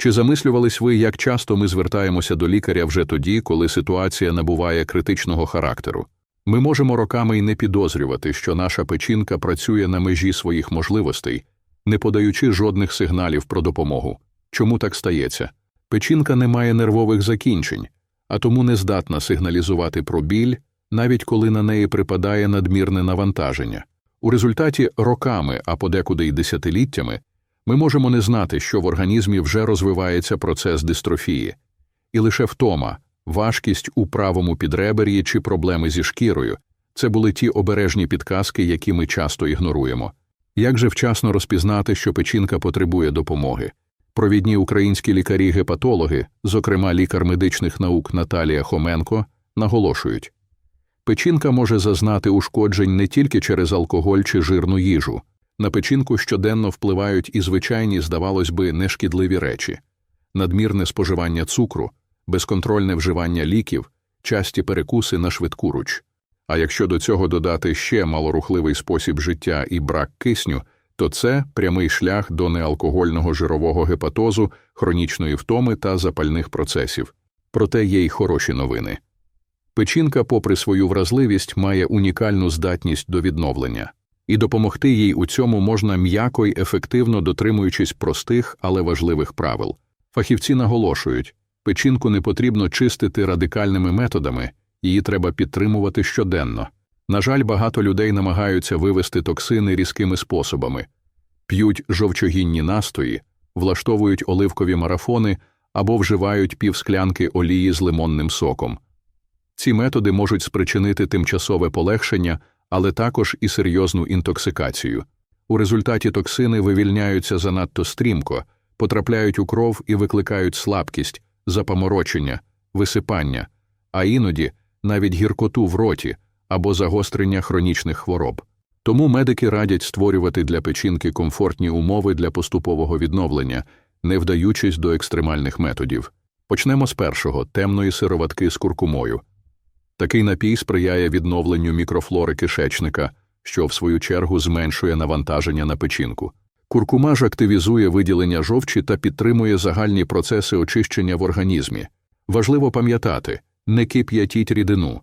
Чи замислювались ви, як часто ми звертаємося до лікаря вже тоді, коли ситуація набуває критичного характеру? Ми можемо роками й не підозрювати, що наша печінка працює на межі своїх можливостей, не подаючи жодних сигналів про допомогу. Чому так стається? Печінка не має нервових закінчень, а тому не здатна сигналізувати про біль, навіть коли на неї припадає надмірне навантаження. У результаті роками, а подекуди й десятиліттями, ми можемо не знати, що в організмі вже розвивається процес дистрофії, і лише втома, важкість у правому підребер'ї чи проблеми зі шкірою це були ті обережні підказки, які ми часто ігноруємо. Як же вчасно розпізнати, що печінка потребує допомоги? Провідні українські лікарі-гепатологи, зокрема лікар медичних наук Наталія Хоменко, наголошують печінка може зазнати ушкоджень не тільки через алкоголь чи жирну їжу. На печінку щоденно впливають і звичайні, здавалось би, нешкідливі речі надмірне споживання цукру, безконтрольне вживання ліків, часті перекуси на швидку руч. А якщо до цього додати ще малорухливий спосіб життя і брак кисню, то це прямий шлях до неалкогольного жирового гепатозу, хронічної втоми та запальних процесів. Проте є й хороші новини. Печінка, попри свою вразливість, має унікальну здатність до відновлення, і допомогти їй у цьому можна м'яко й ефективно дотримуючись простих, але важливих правил. Фахівці наголошують, печінку не потрібно чистити радикальними методами, її треба підтримувати щоденно. На жаль, багато людей намагаються вивести токсини різкими способами, п'ють жовчогінні настої, влаштовують оливкові марафони або вживають півсклянки олії з лимонним соком. Ці методи можуть спричинити тимчасове полегшення, але також і серйозну інтоксикацію. У результаті токсини вивільняються занадто стрімко, потрапляють у кров і викликають слабкість, запаморочення, висипання, а іноді навіть гіркоту в роті або загострення хронічних хвороб. Тому медики радять створювати для печінки комфортні умови для поступового відновлення, не вдаючись до екстремальних методів. Почнемо з першого темної сироватки з куркумою. Такий напій сприяє відновленню мікрофлори кишечника, що в свою чергу зменшує навантаження на печінку. Куркума ж активізує виділення жовчі та підтримує загальні процеси очищення в організмі. Важливо пам'ятати не кип'ятіть рідину.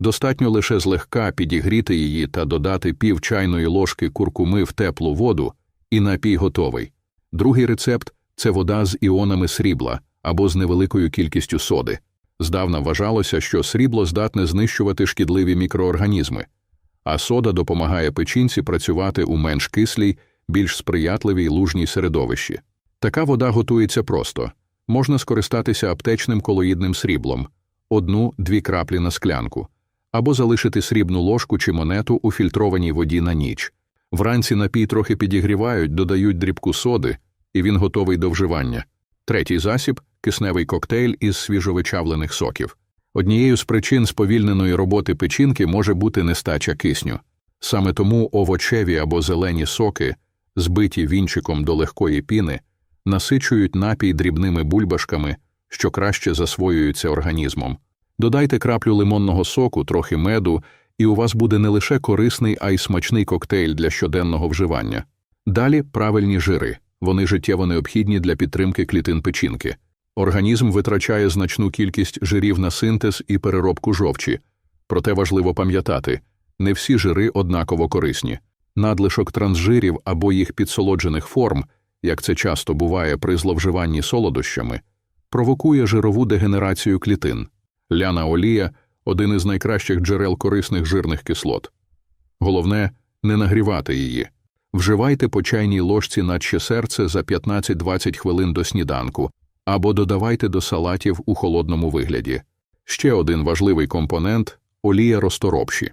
Достатньо лише злегка підігріти її та додати пів чайної ложки куркуми в теплу воду, і напій готовий. Другий рецепт це вода з іонами срібла або з невеликою кількістю соди. Здавна вважалося, що срібло здатне знищувати шкідливі мікроорганізми, а сода допомагає печінці працювати у менш кислій, більш сприятливій лужній середовищі. Така вода готується просто можна скористатися аптечним колоїдним сріблом, одну-дві краплі на склянку, або залишити срібну ложку чи монету у фільтрованій воді на ніч. Вранці напій трохи підігрівають, додають дрібку соди, і він готовий до вживання. Третій засіб кисневий коктейль із свіжовичавлених соків. Однією з причин сповільненої роботи печінки може бути нестача кисню. Саме тому овочеві або зелені соки, збиті вінчиком до легкої піни, насичують напій дрібними бульбашками, що краще засвоюються організмом. Додайте краплю лимонного соку, трохи меду, і у вас буде не лише корисний, а й смачний коктейль для щоденного вживання. Далі правильні жири, вони життєво необхідні для підтримки клітин печінки. Організм витрачає значну кількість жирів на синтез і переробку жовчі, проте важливо пам'ятати не всі жири однаково корисні. Надлишок трансжирів або їх підсолоджених форм, як це часто буває при зловживанні солодощами, провокує жирову дегенерацію клітин. Ляна олія один із найкращих джерел корисних жирних кислот. Головне не нагрівати її. Вживайте по чайній ложці наче серце за 15-20 хвилин до сніданку або додавайте до салатів у холодному вигляді. Ще один важливий компонент олія розторопші.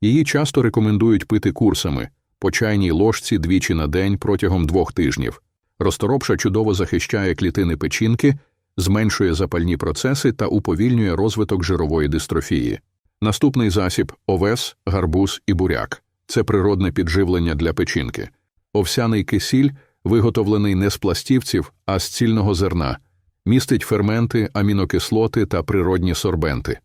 Її часто рекомендують пити курсами по чайній ложці двічі на день протягом двох тижнів. Розторопша чудово захищає клітини печінки, зменшує запальні процеси та уповільнює розвиток жирової дистрофії. Наступний засіб овес, гарбуз і буряк це природне підживлення для печінки. Овсяний кисіль виготовлений не з пластівців, а з цільного зерна, містить ферменти, амінокислоти та природні сорбенти.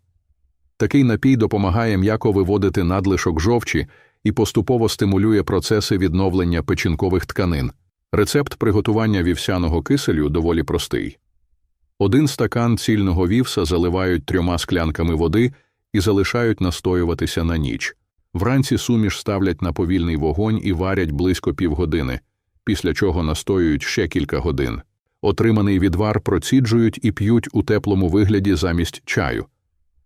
Такий напій допомагає м'яко виводити надлишок жовчі і поступово стимулює процеси відновлення печінкових тканин. Рецепт приготування вівсяного киселю доволі простий. Один стакан цільного вівса заливають трьома склянками води і залишають настоюватися на ніч. Вранці суміш ставлять на повільний вогонь і варять близько півгодини, після чого настоюють ще кілька годин. Отриманий відвар проціджують і п'ють у теплому вигляді замість чаю.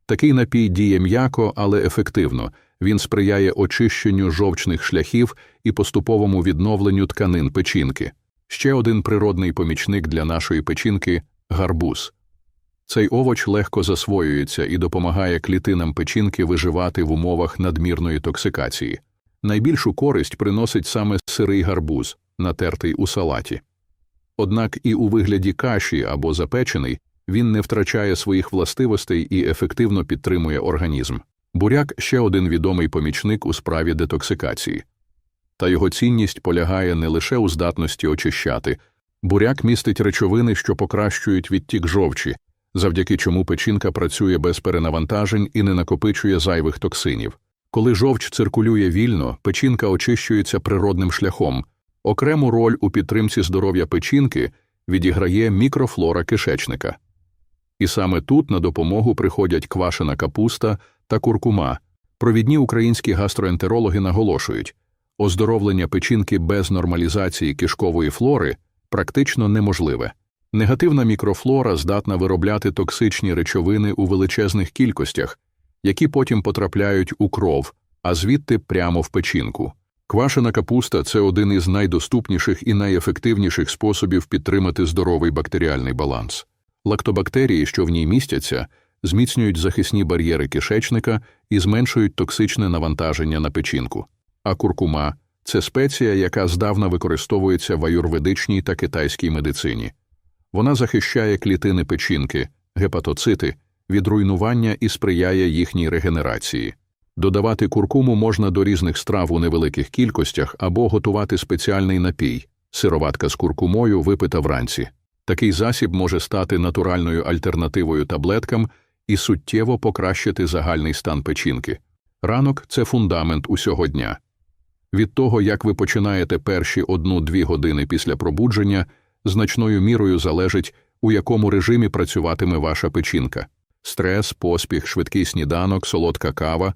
Такий напій діє м'яко, але ефективно. Він сприяє очищенню жовчних шляхів і поступовому відновленню тканин печінки. Ще один природний помічник для нашої печінки гарбуз. Цей овоч легко засвоюється і допомагає клітинам печінки виживати в умовах надмірної токсикації. Найбільшу користь приносить саме сирий гарбуз, натертий у салаті. Однак і у вигляді каші або запечений він не втрачає своїх властивостей і ефективно підтримує організм. Буряк ще один відомий помічник у справі детоксикації. Та його цінність полягає не лише у здатності очищати, буряк містить речовини, що покращують відтік жовчі, завдяки чому печінка працює без перенавантажень і не накопичує зайвих токсинів. Коли жовч циркулює вільно, печінка очищується природним шляхом. Окрему роль у підтримці здоров'я печінки відіграє мікрофлора кишечника. І саме тут на допомогу приходять квашена капуста та куркума. Провідні українські гастроентерологи наголошують, оздоровлення печінки без нормалізації кишкової флори практично неможливе. Негативна мікрофлора здатна виробляти токсичні речовини у величезних кількостях, які потім потрапляють у кров, а звідти прямо в печінку. Квашена капуста це один із найдоступніших і найефективніших способів підтримати здоровий бактеріальний баланс. Лактобактерії, що в ній містяться, зміцнюють захисні бар'єри кишечника і зменшують токсичне навантаження на печінку. А куркума це спеція, яка здавна використовується в аюрведичній та китайській медицині. Вона захищає клітини печінки, гепатоцити від руйнування і сприяє їхній регенерації. Додавати куркуму можна до різних страв у невеликих кількостях або готувати спеціальний напій, сироватка з куркумою випита вранці. Такий засіб може стати натуральною альтернативою таблеткам і суттєво покращити загальний стан печінки. Ранок це фундамент усього дня. Від того, як ви починаєте перші одну-дві години після пробудження, значною мірою залежить, у якому режимі працюватиме ваша печінка. Стрес, поспіх, швидкий сніданок, солодка кава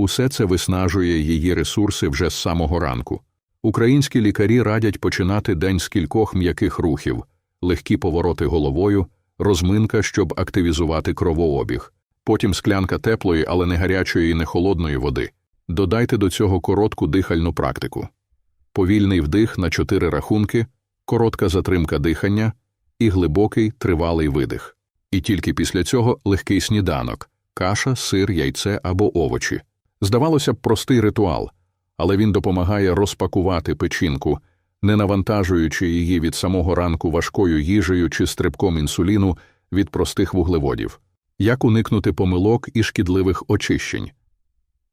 усе це виснажує її ресурси вже з самого ранку. Українські лікарі радять починати день з кількох м'яких рухів, легкі повороти головою, розминка, щоб активізувати кровообіг, потім склянка теплої, але не гарячої і не холодної води. Додайте до цього коротку дихальну практику, повільний вдих на чотири рахунки, коротка затримка дихання і глибокий тривалий видих. І тільки після цього легкий сніданок каша, сир, яйце або овочі. Здавалося б, простий ритуал, але він допомагає розпакувати печінку, не навантажуючи її від самого ранку важкою їжею чи стрибком інсуліну від простих вуглеводів. Як уникнути помилок і шкідливих очищень?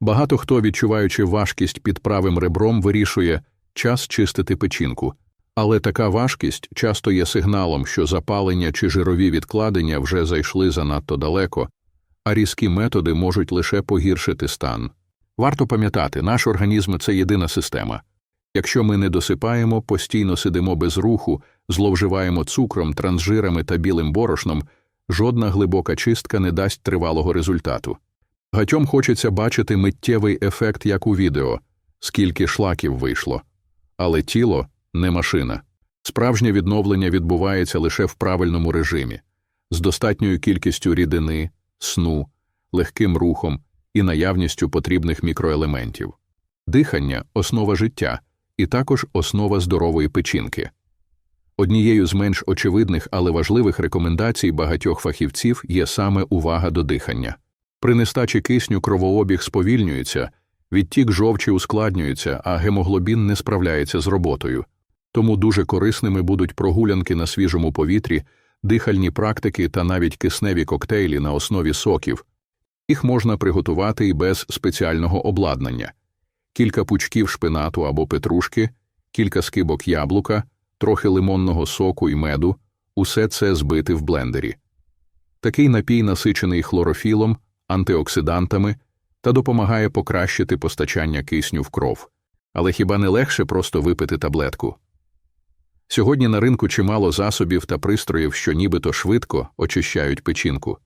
Багато хто, відчуваючи важкість під правим ребром, вирішує час чистити печінку, але така важкість часто є сигналом, що запалення чи жирові відкладення вже зайшли занадто далеко, а різкі методи можуть лише погіршити стан. Варто пам'ятати, наш організм це єдина система. Якщо ми не досипаємо, постійно сидимо без руху, зловживаємо цукром, трансжирами та білим борошном, жодна глибока чистка не дасть тривалого результату. Гатьом хочеться бачити миттєвий ефект, як у відео, скільки шлаків вийшло. Але тіло не машина. Справжнє відновлення відбувається лише в правильному режимі, з достатньою кількістю рідини, сну, легким рухом і наявністю потрібних мікроелементів. Дихання основа життя і також основа здорової печінки. Однією з менш очевидних, але важливих рекомендацій багатьох фахівців є саме увага до дихання. При нестачі кисню кровообіг сповільнюється, відтік жовчі ускладнюється, а гемоглобін не справляється з роботою. Тому дуже корисними будуть прогулянки на свіжому повітрі, дихальні практики та навіть кисневі коктейлі на основі соків. Їх можна приготувати і без спеціального обладнання кілька пучків шпинату або петрушки, кілька скибок яблука, трохи лимонного соку і меду, усе це збити в блендері. Такий напій насичений хлорофілом, антиоксидантами та допомагає покращити постачання кисню в кров. Але хіба не легше просто випити таблетку? Сьогодні на ринку чимало засобів та пристроїв, що нібито швидко очищають печінку.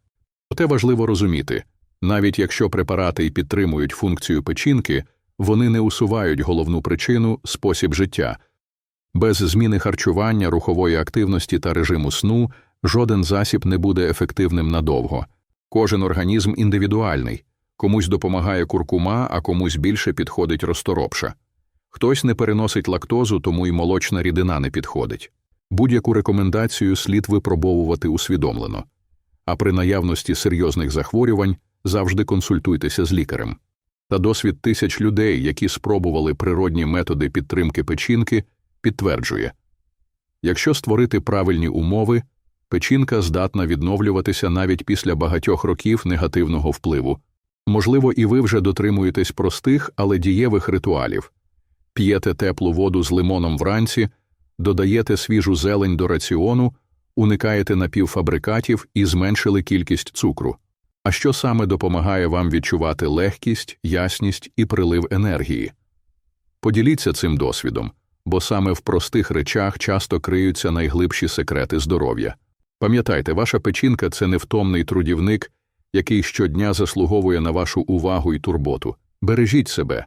Проте важливо розуміти, навіть якщо препарати й підтримують функцію печінки, вони не усувають головну причину спосіб життя. Без зміни харчування, рухової активності та режиму сну жоден засіб не буде ефективним надовго. Кожен організм індивідуальний, комусь допомагає куркума, а комусь більше підходить розторопша. Хтось не переносить лактозу, тому й молочна рідина не підходить. Будь-яку рекомендацію слід випробовувати усвідомлено. А при наявності серйозних захворювань завжди консультуйтеся з лікарем. Та досвід тисяч людей, які спробували природні методи підтримки печінки, підтверджує якщо створити правильні умови, печінка здатна відновлюватися навіть після багатьох років негативного впливу. Можливо, і ви вже дотримуєтесь простих, але дієвих ритуалів п'єте теплу воду з лимоном вранці, додаєте свіжу зелень до раціону, уникаєте напівфабрикатів і зменшили кількість цукру. А що саме допомагає вам відчувати легкість, ясність і прилив енергії? Поділіться цим досвідом, бо саме в простих речах часто криються найглибші секрети здоров'я. Пам'ятайте, ваша печінка це невтомний трудівник, який щодня заслуговує на вашу увагу і турботу. Бережіть себе,